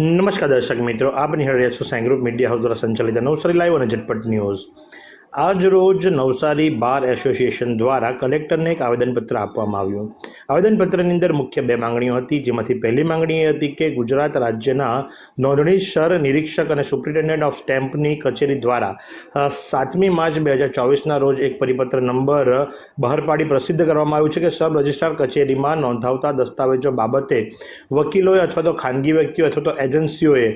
નમસ્કાર દર્શક મિત્રો, આપ નિહાળી રહ્યા છો સાઈ મીડિયા હાઉસ દ્વારા સંચાલિત નવસારી લાઈવ અને ઝટપટ ન્યૂઝ. આજ રોજ નવસારી બાર એસોસિએશન દ્વારા કલેક્ટરને એક આવેદનપત્ર આપવામાં આવ્યું. આવેદનપત્રની અંદર મુખ્ય બે માંગણીઓ હતી, જેમાંથી પહેલી માંગણી એ હતી કે ગુજરાત રાજ્યના નોંધણી સર, નિરીક્ષક અને સુપ્રિન્ટેન્ડન્ટ ઓફ સ્ટેમ્પની કચેરી દ્વારા સાતમી માર્ચ બે હજાર ચોવીસના રોજ એક પરિપત્ર નંબર બહાર પાડી પ્રસિદ્ધ કરવામાં આવ્યું છે કે સબ રજિસ્ટ્રાર કચેરીમાં નોંધાવતા દસ્તાવેજો બાબતે વકીલોએ અથવા તો ખાનગી વ્યક્તિઓ અથવા તો એજન્સીઓએ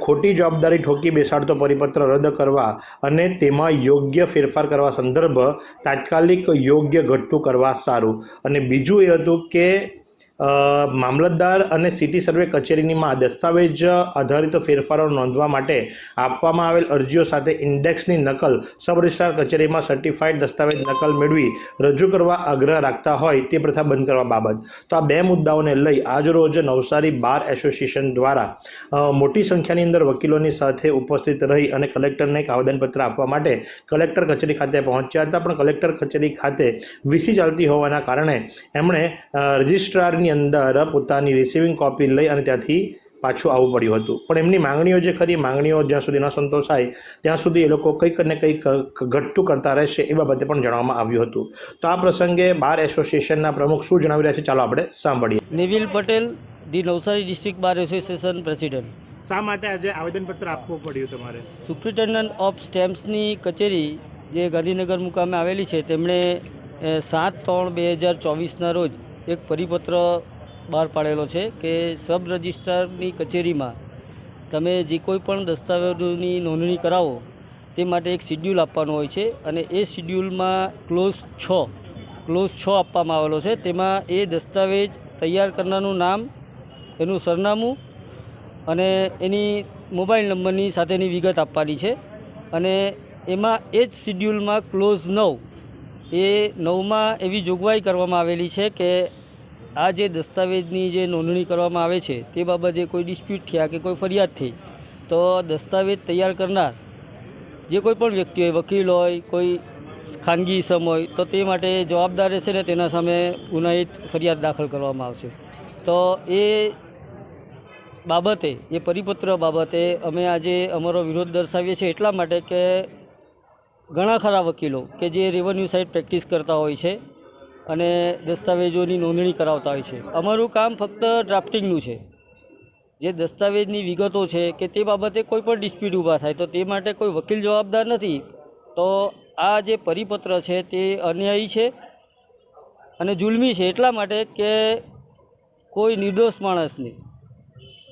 ખોટી જવાબદારી ઠોકી બેસાડતો પરિપત્ર રદ કરવા અને તેમાં યોગ્ય ફેરફાર કરવા સંદર્ભ તાત્કાલિક યોગ્ય ઘટતું કરવા સારું. અને બીજું એ હતું કે મામલતદાર અને સિટી સર્વે કચેરીનીમાં દસ્તાવેજ આધારિત ફેરફારો નોંધવા માટે આપવામાં આવેલ અરજીઓ સાથે ઇન્ડેક્સની નકલ સબ રજિસ્ટ્રાર કચેરીમાં સર્ટિફાઈડ દસ્તાવેજ નકલ મેળવી રજૂ કરવા આગ્રહ રાખતા હોય તે પ્રથા બંધ કરવા બાબત. તો આ બે મુદ્દાઓને લઈ આજરોજ નવસારી બાર એસોસિએશન દ્વારા મોટી સંખ્યાની અંદર વકીલોની સાથે ઉપસ્થિત રહી અને કલેક્ટરને એક આવેદનપત્ર આપવા માટે કલેક્ટર કચેરી ખાતે પહોંચ્યા હતા. પણ કલેક્ટર કચેરી ખાતે વીસી ચાલતી હોવાના કારણે એમણે અ, રજિસ્ટ્રારની અંદર પોતાની રિસીવિંગ કોપી લઈ અને ત્યાંથી પાછું આવવું પડ્યું હતું. પણ એમની માંગણીઓ જે ખરી માંગણીઓ જ્યાં સુધી ન સંતોષાય ત્યાં સુધી એ લોકો કંઈક ને કંઈક ઘટતું કરતા રહેશે એ બાબતે પણ જણાવવામાં આવ્યું હતું. તો આ પ્રસંગે બાર એસોસિએશનના પ્રમુખ શું જણાવી રહ્યા છે? ચાલો આપણે સાંભળીએ. Nivil Patel the Navsari district bar association president. શા માટે આજે આવેદનપત્ર આપવું પડ્યું તમારે? સુપ્રિન્ટેન્ડન્ટ ઓફ સ્ટેમ્પ્સની કચેરી જે ગાંધીનગર મુકામે આવેલી છે તેમણે સાત ત્રણ બે હજાર ચોવીસના રોજ એક પરિપત્ર બહાર પાડેલો છે કે સબ રજિસ્ટ્રારની કચેરીમાં તમે જે કોઈ પણ દસ્તાવેજોની નોંધણી કરાવો, તે માટે એક શિડ્યુલ આપવાનું હોય છે અને એ શિડ્યુલમાં ક્લોઝ છ ક્લોઝ છ આપવામાં આવેલો છે. તેમાં એ દસ્તાવેજ તૈયાર કરનારનું નામ, એનું સરનામું અને એની મોબાઈલ નંબરની સાથેની વિગત આપવાની છે. અને એમાં એ જ શિડ્યુલમાં ક્લોઝ નવ એ નવમાં એવી જોગવાઈ કરવામાં આવેલી છે કે આ જે દસ્તાવેજની જે નોંધણી કરવામાં આવે છે, તે બાબતે કોઈ ડિસ્પ્યુટ થયા કે કોઈ ફરિયાદ થઈ, તો દસ્તાવેજ તૈયાર કરનાર જે કોઈ પણ વ્યક્તિ હોય, વકીલ હોય, કોઈ ખાનગી ઇસમ હોય, તો તે માટે જવાબદાર રહેશે ને તેના સામે ગુનાહિત ફરિયાદ દાખલ કરવામાં આવશે. તો એ બાબતે, એ પરિપત્ર બાબતે અમે આજે અમારો વિરોધ દર્શાવીએ છીએ એટલા માટે કે ઘણા ખરા વકીલો કે જે રેવન્યુ સાઇડ પ્રેક્ટિસ કરતા હોય છે અને દસ્તાવેજોની નોંધણી કરાવતા હોય છે. અમારું કામ ફક્ત ડ્રાફ્ટિંગનું છે. જે દસ્તાવેજની વિગતો છે કે તે બાબતે કોઈ પણ ડિસ્પ્યુટ ઊભા થાય તો તે માટે કોઈ વકીલ જવાબદાર નથી. તો આ જે પરિપત્ર છે તે અન્યાયી છે અને જુલમી છે એટલા માટે કે કોઈ નિર્દોષ માણસને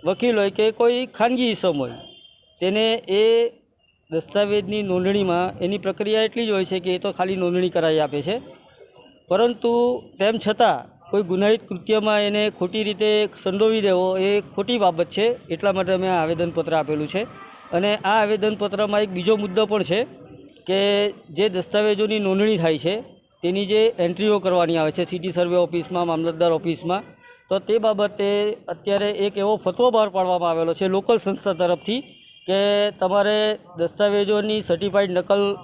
વકીલ હોય કે કોઈ ખાનગી ઇસમ હોય તેને એ દસ્તાવેજની નોંધણીમાં એની પ્રક્રિયા એટલી જ હોય છે કે એ તો ખાલી નોંધણી કરાવી આપે છે. પરંતુ તેમ છતાં કોઈ ગુનાહિત કૃત્યમાં એને ખોટી રીતે સંડોવી દેવો એ ખોટી બાબત છે એટલા માટે અમે આ આવેદનપત્ર આપેલું છે. અને આ આવેદનપત્રમાં એક બીજો મુદ્દો પણ છે કે જે દસ્તાવેજોની નોંધણી થાય છે તેની જે એન્ટ્રીઓ કરવાની આવે છે સિટી સર્વે ઓફિસમાં, મામલતદાર ઓફિસમાં, તો તે બાબતે અત્યારે એક એવો ફતવો બહાર પાડવામાં આવેલો છે. લોકલ સંસ્થા તરફથી કે તમારે દસ્તાવેજોની સર્ટિફાઈડ નકલ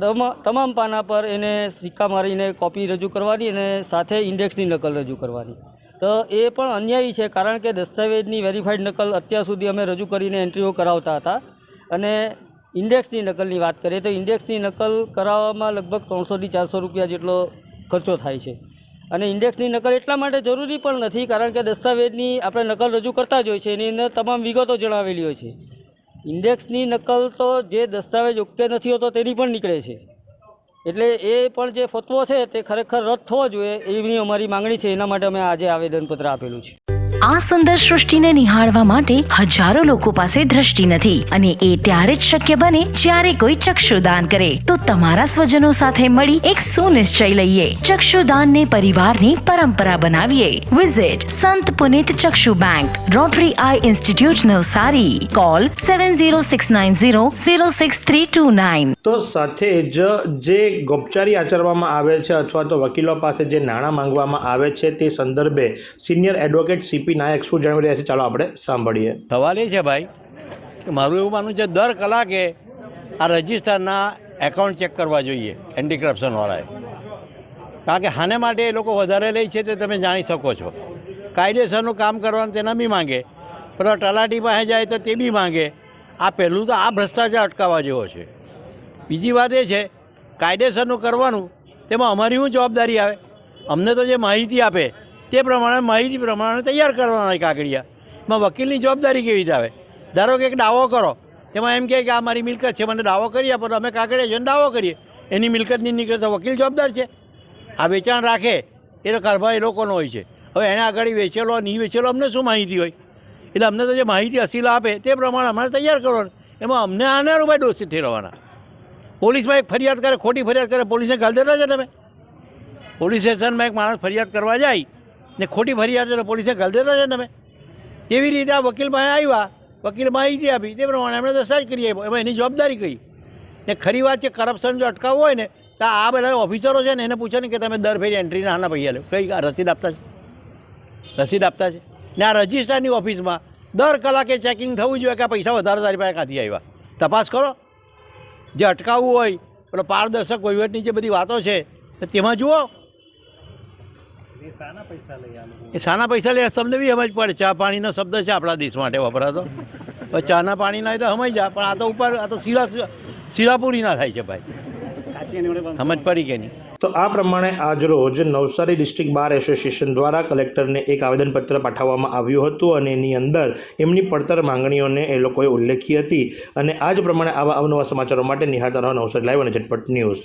તમા- તમામ પાના પર એને સિક્કા મારીને કોપી રજૂ કરવાની અને સાથે ઇન્ડેક્સની નકલ રજૂ કરવાની. તો એ પણ અન્યાયી છે, કારણ કે દસ્તાવેજની વેરીફાઈડ નકલ અત્યાર સુધી અમે રજૂ કરીને એન્ટ્રીઓ કરાવતા હતા. અને ઇન્ડેક્સની નકલની વાત કરીએ તો ઇન્ડેક્સની નકલ કરાવવામાં લગભગ ત્રણસોથી ચારસો રૂપિયા જેટલો ખર્ચો થાય છે. અને ઇન્ડેક્સની નકલ એટલા માટે જરૂરી પણ નથી, કારણ કે દસ્તાવેજની આપણે નકલ રજૂ કરતા જ હોય છે, એની અંદર તમામ વિગતો જણાવેલી હોય છે. ઇન્ડેક્સની નકલ તો જે દસ્તાવેજ ઓકે નથી હોતો તેની પણ નીકળે છે. એટલે એ પણ જે ફતવો છે તે ખરેખર રદ થવો જોઈએ એવી અમારી માંગણી છે. એના માટે અમે આજે આવેદનપત્ર આપેલું છે. આ સુંદર સૃષ્ટિને નિહાળવા માટે હજારો લોકો પાસે દ્રષ્ટિ નથી અને એ ત્યારે જ શક્ય બને જ્યારે કોઈ ચક્ષુદાન કરે. તો તમારા સ્વજનો સાથે મળી એક સુનિશ્ચય લઈએ. ચક્ષુદાનને પરિવારની પરંપરા બનાવીએ. Visit Sant Punit Chakshu bank Rotary eye institute Navsari. Call seven zero six nine zero zero six three two nine તો સાથે જ જે ગોપચારી આચરવામાં આવે છે અથવા તો વકીલો પાસે જે નાણાં માંગવામાં આવે છે તે સંદર્ભે સિનિયર એડવોકેટ સીપી નાયક શું જણાવી રહ્યા છે. ચાલો આપણે સાંભળીએ. સવાલ એ છે ભાઈ મારું એવું માનવું છે દર કલાકે આ રજિસ્ટરના એકાઉન્ટ ચેક કરવા જોઈએ એન્ટી કારણ કે હાને માટે એ લોકો વધારે લે છે તે તમે જાણી શકો છો. કાયદેસરનું કામ કરવાનું તેના બી માંગે પેલો તલાટી પાસે જાય તો તે બી માંગે. આ પહેલું તો આ ભ્રષ્ટાચાર અટકાવવા જેવો છે. બીજી વાત એ છે, કાયદેસરનું કરવાનું, તેમાં અમારી શું જવાબદારી આવે? અમને તો જે માહિતી આપે તે પ્રમાણે માહિતી પ્રમાણે તૈયાર કરવાના કાગળિયા એમાં વકીલની જવાબદારી કેવી રીતે આવે? ધારો કે એક દાવો કરો, એમાં એમ કહે કે આ મારી મિલકત છે, મને દાવો કરી આપો તો અમે કાગળિયા જઈને દાવો કરીએ. એની મિલકતની નીકળે તો વકીલ જવાબદાર છે. આ વેચાણ રાખે, એ તો કારભાર એ લોકોનો હોય છે. હવે એને આગળ વેચેલો નહીં વેચેલો, અમને શું માહિતી હોય? એટલે અમને તો જે માહિતી અસીલ આપે, તે પ્રમાણે અમારે તૈયાર કરવાનું. એમાં અમને આને રૂપિયા દોષિત ઠેરવાના પોલીસમાં એક ફરિયાદ કરે, ખોટી ફરિયાદ કરે, પોલીસને ગાલ દેતા છે તમે. પોલીસ સ્ટેશનમાં એક માણસ ફરિયાદ કરવા જાય ને ખોટી ફરિયાદ કરે પોલીસે ગાલ દેતા છે તમે? એવી રીતે આ વકીલમાં આવ્યા? વકીલ માહિતી આપી, તે પ્રમાણે એમણે દસ્તાવેજ કરી આપ્યો. એમાં એની જવાબદારી કઈ? ને ખરી વાત છે કરપ્શન જો અટકાવવું હોય ને, તો આ બધા ઓફિસરો છે ને, એને પૂછો ને કે તમે દર ફેરી એન્ટ્રીના આના પૈસા લો. કઈ રસીદ આપતા છે? રસીદ આપતા છે? ને આ રજિસ્ટ્રારની ઓફિસમાં દર કલાકે ચેકિંગ થવું જોઈએ કે પૈસા વધારે તારી પાસે કાંથી આવ્યા? તપાસ કરો. જે અટકાવવું હોય પેલો પારદર્શક વહીવટની જે બધી વાતો છે તેમાં જુઓ. એ સાના પૈસા લે તમને બી સમજ પડે. ચા પાણીનો શબ્દ છે આપણા દેશ માટે વપરાતો. ચાના પાણીના તો સમજ જા પણ આ તો ઉપર આ તો શીરા શિરાપુરી ના થાય છે ભાઈ. સમજ પડી કે નહીં? તો આ પ્રમાણે આજરોજ નવસારી ડિસ્ટ્રિક્ટ બાર એસોસિએશન દ્વારા કલેક્ટરને એક આવેદનપત્ર પાઠવવામાં આવ્યું હતું અને એની અંદર એમની પડતર માંગણીઓને એ લોકોએ ઉલ્લેખી હતી. અને આ જ પ્રમાણે આવા અવનવા સમાચારો માટે નિહાળતા રહો નવસારી લાઈવ અને ઝટપટ ન્યૂઝ.